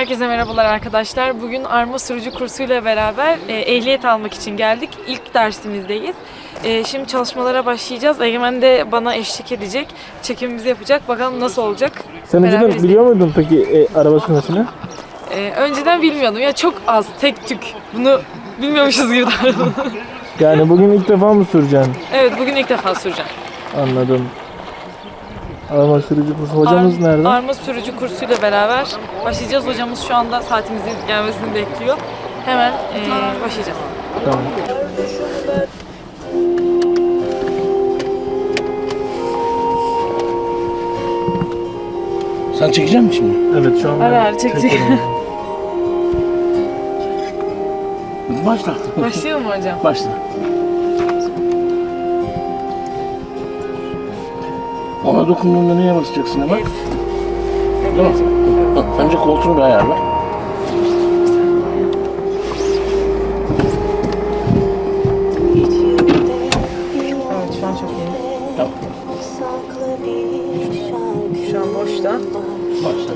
Herkese merhabalar arkadaşlar. Bugün arma sürücü kursuyla beraber e, ehliyet almak için geldik. İlk dersimizdeyiz. E, şimdi çalışmalara başlayacağız. Egemen de bana eşlik edecek. Çekimimizi yapacak. Bakalım nasıl olacak. Sen Beraber önceden biliyor muydun peki e, araba sürmesini? E, önceden bilmiyordum. Ya çok az, tek tük. Bunu bilmiyormuşuz gibi. Yani bugün ilk defa mı süreceksin? evet, bugün ilk defa süreceğim. Anladım. Araba sürücü kursu hocamız Ar- nerede? Arma sürücü kursuyla beraber başlayacağız. Hocamız şu anda saatimizin gelmesini bekliyor. Hemen e, başlayacağız. Tamam. Sen çekecek misin şimdi? Evet şu an ben ara çekecek. çekiyorum. Başla. Başlayalım mı hocam? Başla. Ona dokunduğunda neye basacaksın hemen? Değil mi? Bak, önce koltuğunu bir ayarla. Evet şu an çok iyi. Tamam. Şu an boşta. Başla.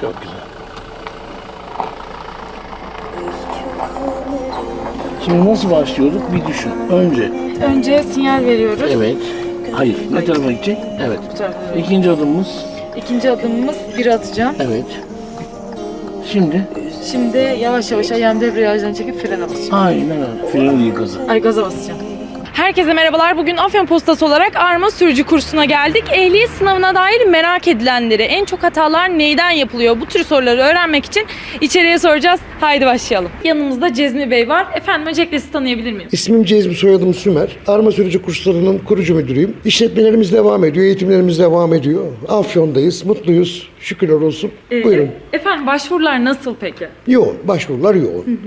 Çok güzel. Şimdi nasıl başlıyorduk bir düşün. Önce Önce sinyal veriyoruz. evet. Hayır. Ne tarafa gidecek? Evet. Bu tarafa doğru. İkinci adımımız İkinci adımımız bir atacağım. evet. Şimdi Şimdi yavaş yavaş ayağım debriyajdan çekip frene basacağım. aynen öyle. Freni değil gazı. Ay gaza basacağım. Herkese merhabalar. Bugün Afyon Postası olarak arma sürücü kursuna geldik. Ehliyet sınavına dair merak edilenleri, en çok hatalar neyden yapılıyor? Bu tür soruları öğrenmek için içeriye soracağız. Haydi başlayalım. Yanımızda Cezmi Bey var. Efendim öncelikle sizi tanıyabilir miyim? İsmim Cezmi, soyadım Sümer. Arma sürücü kurslarının kurucu müdürüyüm. İşletmelerimiz devam ediyor, eğitimlerimiz devam ediyor. Afyon'dayız, mutluyuz. Şükürler olsun. Ee, Buyurun. Efendim başvurular nasıl peki? Yoğun, başvurular yoğun.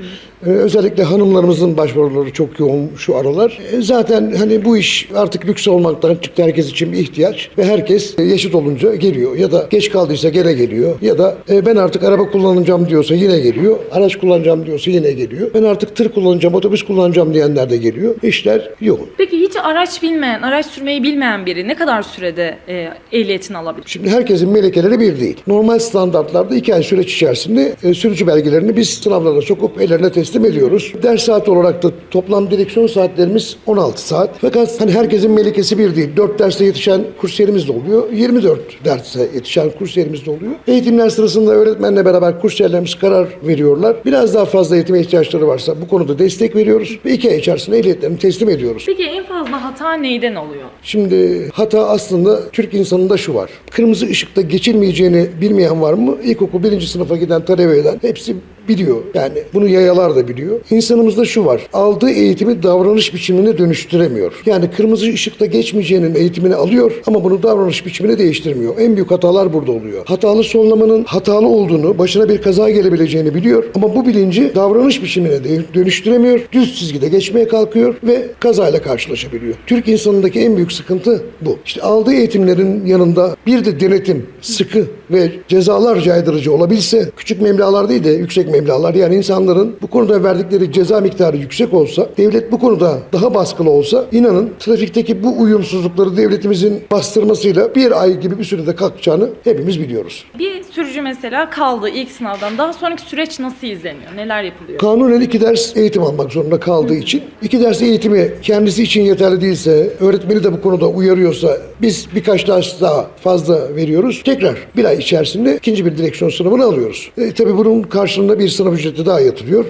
Ee, özellikle hanımlarımızın başvuruları çok yoğun şu aralar. Ee, zaten hani bu iş artık lüks olmaktan çıktı herkes için bir ihtiyaç ve herkes e, yaşıt olunca geliyor ya da geç kaldıysa gene geliyor ya da e, ben artık araba kullanacağım diyorsa yine geliyor. Araç kullanacağım diyorsa yine geliyor. Ben artık tır kullanacağım, otobüs kullanacağım diyenler de geliyor. İşler yoğun. Peki hiç araç bilmeyen, araç sürmeyi bilmeyen biri ne kadar sürede e, ehliyetini alabilir? Şimdi herkesin melekeleri bir değil. Normal standartlarda iki ay süreç içerisinde e, sürücü belgelerini biz sınavlara sokup ellerine teslim ediyoruz. Ders saat olarak da toplam direksiyon saatlerimiz 16 saat. Fakat hani herkesin melekesi bir değil. 4 derste yetişen kursiyerimiz de oluyor. 24 derse yetişen kursiyerimiz de oluyor. Eğitimler sırasında öğretmenle beraber kursiyerlerimiz karar veriyorlar. Biraz daha fazla eğitime ihtiyaçları varsa bu konuda destek veriyoruz ve iki ay içerisinde ehliyetlerini teslim ediyoruz. Peki en fazla hata neyden oluyor? Şimdi hata aslında Türk insanında şu var. Kırmızı ışıkta geçilmeyeceğini bilmeyen var mı? İlkokul birinci sınıfa giden talebeden hepsi biliyor. Yani bunu yayalar da biliyor. İnsanımızda şu var. Aldığı eğitimi davranış biçimine dönüştüremiyor. Yani kırmızı ışıkta geçmeyeceğinin eğitimini alıyor ama bunu davranış biçimine değiştirmiyor. En büyük hatalar burada oluyor. Hatalı sonlamanın hatalı olduğunu, başına bir kaza gelebileceğini biliyor ama bu bilinci davranış biçimine dönüştüremiyor. Düz çizgide geçmeye kalkıyor ve kazayla karşılaşabiliyor. Türk insanındaki en büyük sıkıntı bu. İşte aldığı eğitimlerin yanında bir de denetim sıkı ve cezalar caydırıcı olabilse küçük meblağlar değil de yüksek meblağlar yani insanların bu konuda verdikleri ceza miktarı yüksek olsa devlet bu konuda daha baskılı olsa inanın trafikteki bu uyumsuzlukları devletimizin bastırmasıyla bir ay gibi bir sürede kalkacağını hepimiz biliyoruz. Bir sürücü mesela kaldı ilk sınavdan. Daha sonraki süreç nasıl izleniyor? Neler yapılıyor? Kanunen iki ders eğitim almak zorunda kaldığı için iki ders eğitimi kendisi için yeterli değilse, öğretmeni de bu konuda uyarıyorsa biz birkaç ders daha fazla veriyoruz. Tekrar bir ay içerisinde ikinci bir direksiyon sınavını alıyoruz. E, tabii bunun karşılığında bir sınav ücreti daha yatırıyor.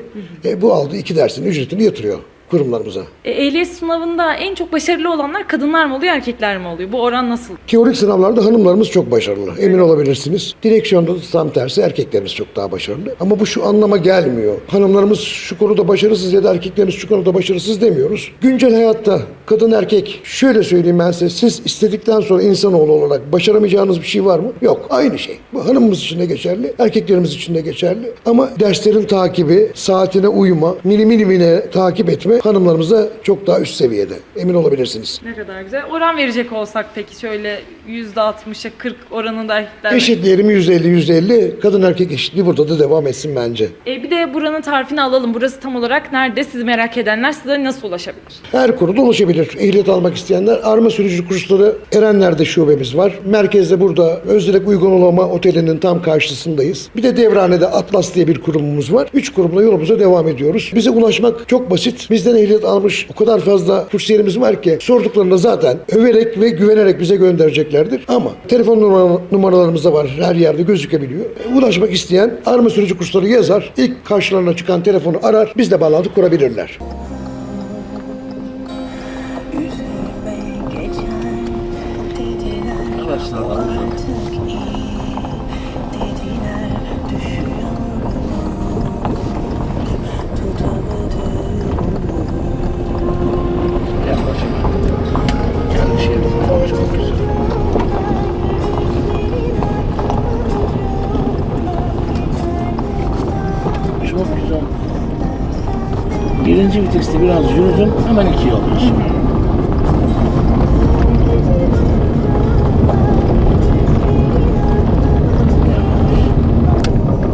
E, bu aldığı iki dersin ücretini yatırıyor kurumlarımıza. E, ehliyet sınavında en çok başarılı olanlar kadınlar mı oluyor, erkekler mi oluyor? Bu oran nasıl? Teorik sınavlarda hanımlarımız çok başarılı. Emin olabilirsiniz. Direksiyonda da tam tersi erkeklerimiz çok daha başarılı. Ama bu şu anlama gelmiyor. Hanımlarımız şu konuda başarısız ya da erkeklerimiz şu konuda başarısız demiyoruz. Güncel hayatta kadın erkek şöyle söyleyeyim ben size siz istedikten sonra insanoğlu olarak başaramayacağınız bir şey var mı? Yok. Aynı şey. Bu hanımımız için de geçerli, erkeklerimiz için de geçerli. Ama derslerin takibi, saatine uyuma, mili milimine takip etme hanımlarımızda çok daha üst seviyede. Emin olabilirsiniz. Ne kadar güzel. Oran verecek olsak peki şöyle %60'a 40 oranında eşitlenmek. Eşitleyelim %50 %50. Kadın erkek eşitliği burada da devam etsin bence. E, bir de buranın tarifini alalım. Burası tam olarak nerede? Sizi merak edenler size nasıl ulaşabilir? Her konuda ulaşabilir. Ehliyet almak isteyenler arma sürücü kursları Erenler'de şubemiz var. Merkezde burada Özdilek Uygulamama Oteli'nin tam karşısındayız. Bir de Devrane'de Atlas diye bir kurumumuz var. Üç kurumla yolumuza devam ediyoruz. Bize ulaşmak çok basit. Bizden ehliyet almış o kadar fazla kursiyerimiz var ki sorduklarında zaten överek ve güvenerek bize göndereceklerdir. Ama telefon numara- numaralarımız da var. Her yerde gözükebiliyor. Ulaşmak isteyen arma sürücü kursları yazar. İlk karşılarına çıkan telefonu arar. Bizle bağlantı kurabilirler. Araçlar almış. Birinci viteste biraz yürüdüm, hemen ikiye alıyorsun.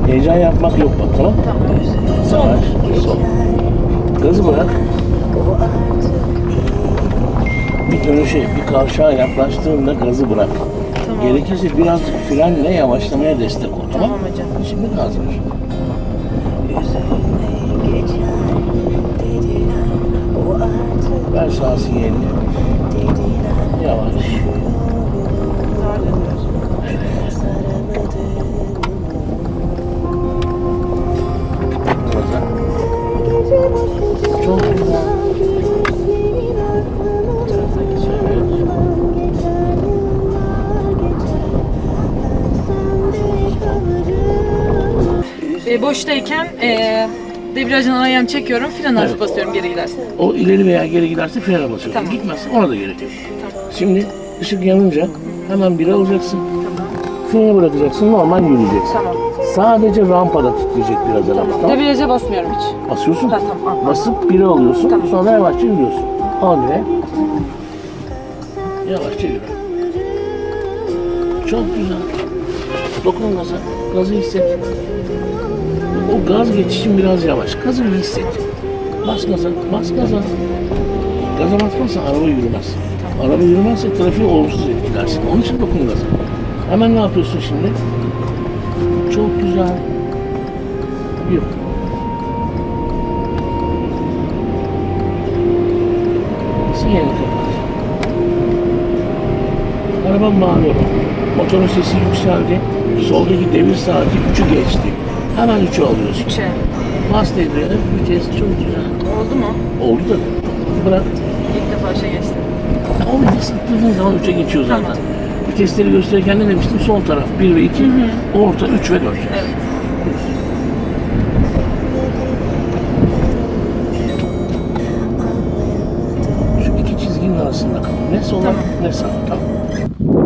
Heyecan yapmak yok bak tamam Tamam. Son. Son. Gazı bırak. Bir dönüşe, bir kavşağa yaklaştığında gazı bırak. Gerekirse birazcık frenle yavaşlamaya destek ol. Tamam, Tamam hocam. Şimdi gaz ver. Ver sağ sinyalini. Yavaş. E, boştayken e, debriyajdan ayağımı çekiyorum. Fren hafif basıyorum geri gidersin. O ileri veya geri giderse frene basıyorsun. Tamam. Gitmezse ona da gerek yok. Şimdi ışık yanınca hemen biri alacaksın. Freni bırakacaksın, normal yürüyeceksin. Tamam. Sadece rampada titreyecek biraz araba. Tamam. Debriyaja basmıyorum hiç. Basıyorsun. Ha, tamam. Basıp biri alıyorsun. Tamam. Sonra yavaşça yürüyorsun. Al bire. Yavaşça yürü. Çok güzel. Dokun gaza. Gazı hisset. O gaz geçişin biraz yavaş. Gazı bir hisset. Bas gaza. Bas gaza. Gaza basmazsan araba yürümez. Araba yürümezse trafiği olumsuz etkilersin. Onun için dokun gaza. Hemen ne yapıyorsun şimdi? Çok güzel. Yürü. Sinyalini kapat. Araba mavi. Motorun sesi yükseldi. Soldaki devir saati 3'ü geçti. Hemen 3'ü alıyorsun. Üçe. Bas devreye, vites çok güzel. Oldu mu? Oldu da bırak. İlk defa şey geçti. O vites attırdığın zaman 3'e geçiyor zaten. Tamam. Vitesleri gösterirken ne demiştim? Sol taraf 1 ve 2, orta 3 ve 4. Evet. Şu iki çizginin arasında kal. Ne sola Tamam. ne sağa. Tamam.